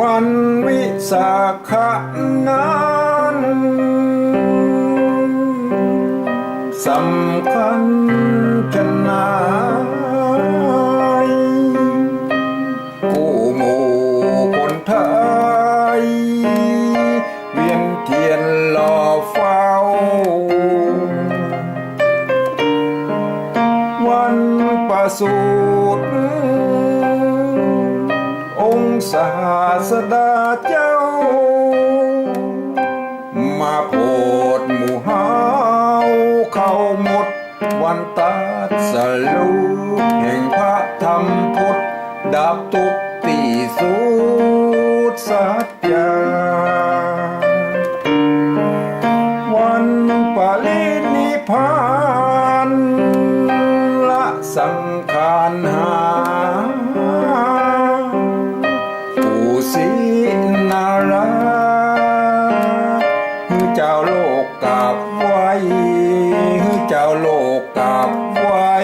วันวิสาขะนั้นสำคัญจะนายกู้หมู่คนไทย เวียนเทียนรอเฝ้า วันประสูติ ศาสดาเจ้า มาโปรดหมู่เฮาเข้าหมด วันตัดสลูแห่งพระธรรมพุทธดับทุกข์ที่สุดสัจจาวันปรินิพพานละสังขารหา กับไว้ เจ้าโลกกับไว้